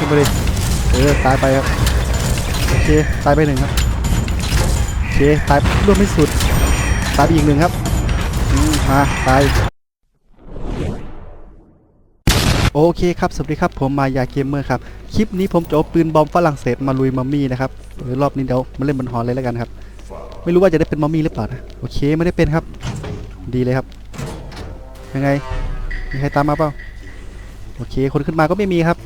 ขึ้นไปดิเออตายไปครับโอเคตายไปหนึ่งครับโอเคตายร่วมไม่สุดตายไปอีกหนึ่งครับมาตายโอเคครับ สวัสดีครับ ผมมายาเกมเมอร์ครับ คลิปนี้ผมจะเอาปืนบอมฝรั่งเศสมาลุยมัมมี่นะครับเออรอบนี้เดี๋ยวมาเล่นบนหอเลยแล้วกันครับ ไม่รู้ว่าจะได้เป็นมัมมี่หรือเปล่านะ โอเคไม่ได้เป็นครับ ดีเลยครับ ยังไง มีใครตามมาเปล่า โอเค คนขึ้นมาก็ไม่มีครับ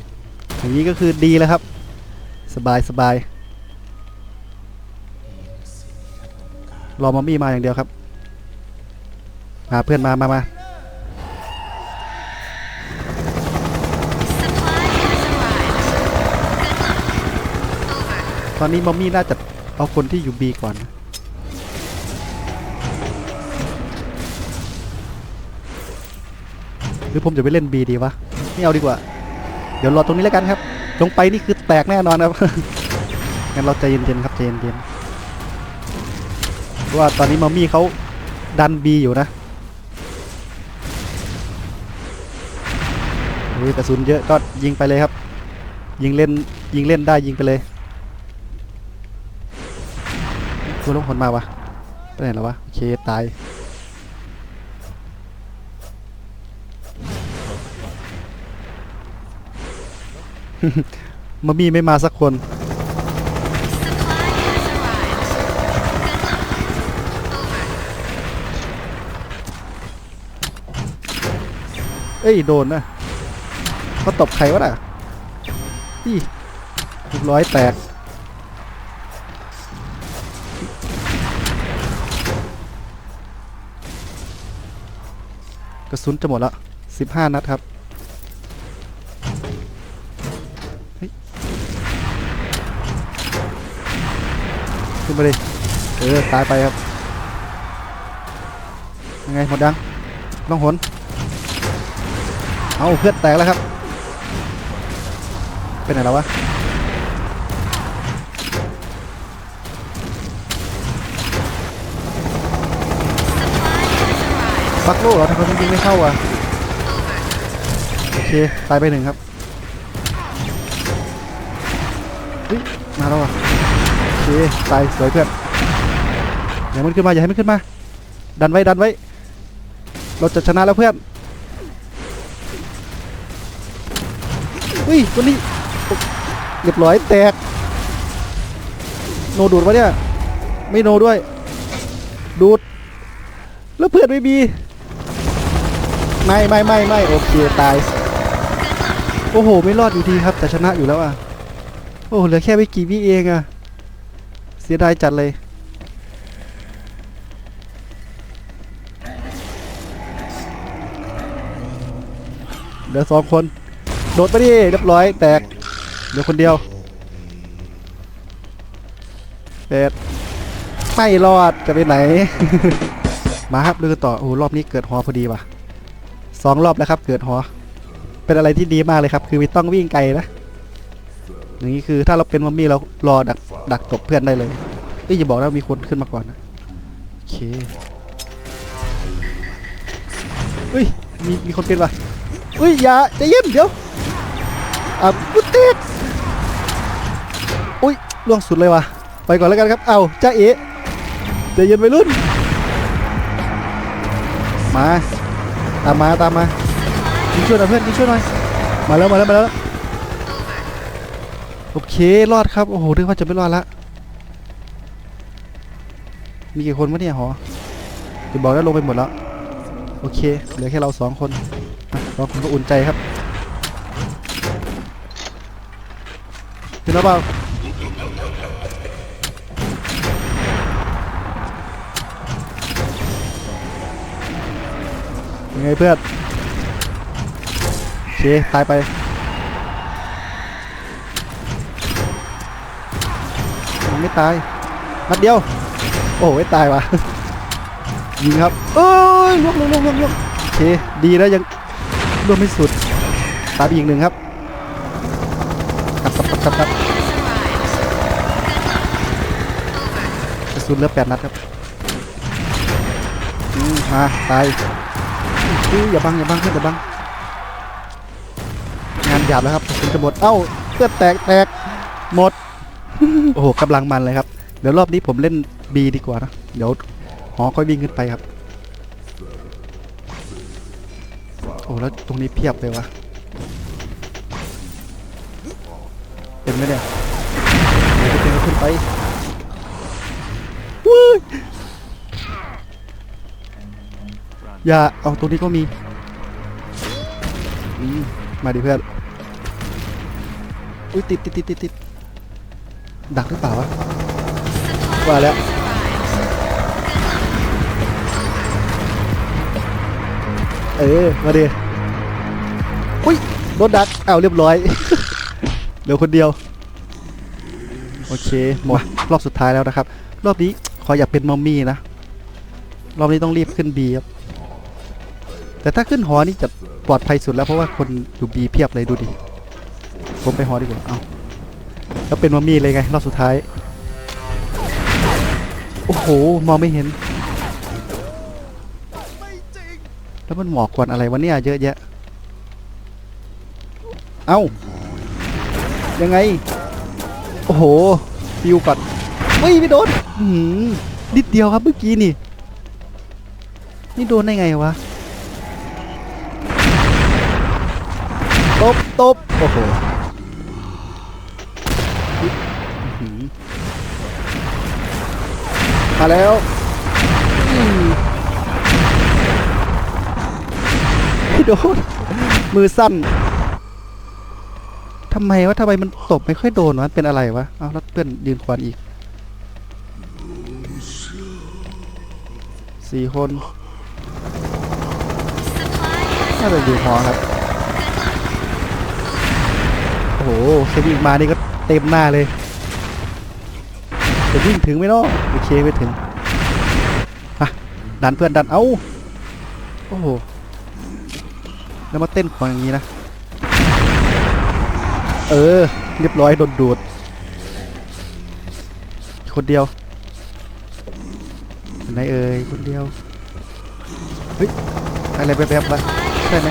อย่างนี้ก็คือดีแล้วครับ สบายสบายรอมัมมี่มาอย่างเดียวครับ มาเพื่อนมามามาตอนนี้มัมมี่น่าจะเอาคนที่อยู่บีก่อนนะหรือผมจะไปเล่นบีดีวะ ไม่เอาดีกว่า เดี๋ยวรอตรงนี้แล้วกันครับ ลงไปนี่คือแตกแน่นอนครับ งั้นเราใจเย็นๆครับใจเย็นๆเพราะว่าตอนนี้มัมมี่เขาดันบีอยู่นะโอ้ยกระสุนเยอะก็ยิงไปเลยครับ ยิงเล่นยิงเล่นได้ยิงไปเลยกูลงคนมาวะไปไหนแล้ววะโอเคตาย มามีไม่มาสักคน เอ้ย โดนนะเขาตบใครวะน่ะอีเรียบร้อยแตก กระสุนจะหมดละสิบห้านัดครับ ขึ้นไปเลยเออตายไปครับยังไงหมดยังต้องหนเอาเพื่อนแตกแล้วครับเป็นไหนแล้ววะปักโลเหรอทำไมมันยิงไม่เข้าอะโอเคตายไปหนึ่งครับมาแล้วอะ เคตายสวยเพื่อนอย่ามันขึ้นมาอย่าให้มันขึ้นมา ดันไว้ดันไว้ เราจะชนะแล้วเพื่อนอุ้ยตัวนี้เรียบร้อยแตก โนดูดวะเนี่ย ไม่โนด้วย ดูด แล้วเพื่อนไม่มีไม่ไม่ไม่ไม่โอเคตาย โอ้โห ไม่รอดอยู่ดีครับ แต่ชนะอยู่แล้วอะ โอ้เหลือแค่ไม่กี่วิเองอะ เสียดายจัดเลย เหลือสองคน โดดไปดิเรียบร้อยแตก เหลือคนเดียวเป็ดไม่รอดจะไปไหน มาครับดูกันต่อโอ้รอบนี้เกิดหอพอดีว่ะสองรอบแล้วครับ เกิดหอเป็นอะไรที่ดีมากเลยครับ คือไม่ต้องวิ่งไกลนะ อย่างนี้คือถ้าเราเป็นมัมมี่เรารอดักดักตบเพื่อนได้เลยเอ้ยอย่าบอกนะมีคนขึ้นมาก่อนนะโอเคเฮ้ยมีมีคนเป็นปะเฮ้ยอย่าใจเย็นเดี๋ยวอะกุเต็กอุ้ยล่วงสุดเลยวะไปก่อนแล้วกันครับเอาจ้าเอ๋ใจเย็นไปรุ่น มาตามมาตามมายิงช่วยหน่อยเพื่อนยิงช่วยหน่อยมาแล้วมาแล้วมาแล้ว โอเค รอดครับ โอ้โหนึกว่าจะไม่รอดละ มีกี่คนวะเนี่ยหอจะบอกแล้วลงไปหมดแล้ว โอเค เหลือแค่เราสองคนสองคนก็อุ่นใจครับขึ้นแล้วเปล่ายังไงเพื่อนโอเค ตายไปังไม่ตายนัดเดียว โอ้ยตายวะยิงครับเอ้ยลวกลวกลวกลวกโอเคดีแล้วยังลวกไม่สุดตายไปอีกหนึ่งครับกลับกลับกลับกลับกระสุนเหลือแปดนัดครับอืมมาตายอุ้ยอย่าบังอย่าบังเพื่อนอย่าบังงานหยาบแล้วครับกระสุนจะหมดเอ้าเพื่อแตกแตกหมด โอ้โหกำลังมันเลยครับ เดี๋ยวรอบนี้ผมเล่น B ดีกว่านะ เดี๋ยวหอค่อยวิ่งขึ้นไปครับ โอ้แล้วตรงนี้เพียบเลยวะเต็มไหมเนี่ยเดี๋ยวเต็มขึ้นไปวู้อย่าเอาตรงนี้ก็มี มาดิเพื่อน อุ้ยติดติดติดติด ดักหรือเปล่าวะว่าแล้วเออมาดิอุ้ยโดนดักอ้าวเรียบร้อยเหลือคนเดียว โอเคหมดรอบสุดท้ายแล้วนะครับ รอบนี้ขออยากเป็นมอมมี่นะ รอบนี้ต้องรีบขึ้นบีครับแต่ถ้าขึ้นหอนี่จะปลอดภัยสุดแล้วเพราะว่าคนอยู่บีเพียบเลยดูดิ ผมไปหอดีกว่า เอา แล้วเป็นมอมมี่เลยไงรอบสุดท้าย โอ้โห มองไม่เห็น แล้วมันหมอกกวนอะไรวะเนี่ยเยอะแยะ เอ้า ยังไง โอ้โหฟิวก่อนเฮ้ยไม่โดนหือนิดเดียวครับเมื่อกี้นี่ นี่โดนได้ไงวะตบตบโอ้โห มาแล้วไม่โดน มือสั้นทำไมวะทำไมมันตบไม่ค่อยโดนวะเป็นอะไรวะ เอาแล้วเพื่อนยืนควันอีกสี่คนน่าจะอยู่หอครับ โอ้โหแค่วิ่งมานี่ก็เต็มหน้าเลย จะวิ่งถึงไหมเนาะโอเคไม่ถึงอะดันเพื่อนดันเอ้าโอ้โหแล้วมาเต้นขวงอย่างนี้นะ เออ เรียบร้อยโดนดูด คนเดียวไหนเอ่ยคนเดียว เฮ้ย อะไรแวบๆวะใช่ไหม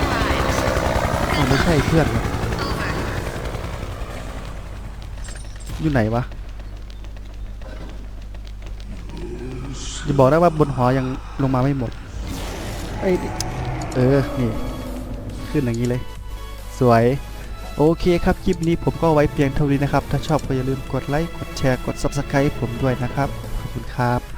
ไม่ใช่เพื่อน อยู่ไหนวะ อย่าบอกได้ว่าบนหอยังลงมาไม่หมดไอ้ยเออ นี่ ขึ้นอย่างนี้เลย สวย โอเคครับ คลิปนี้ผมก็ไว้เพียงเท่านี้นะครับ ถ้าชอบก็อย่าลืมกดไลค์ กดแชร์ กด Subscribe ผมด้วยนะครับ ขอบคุณครับ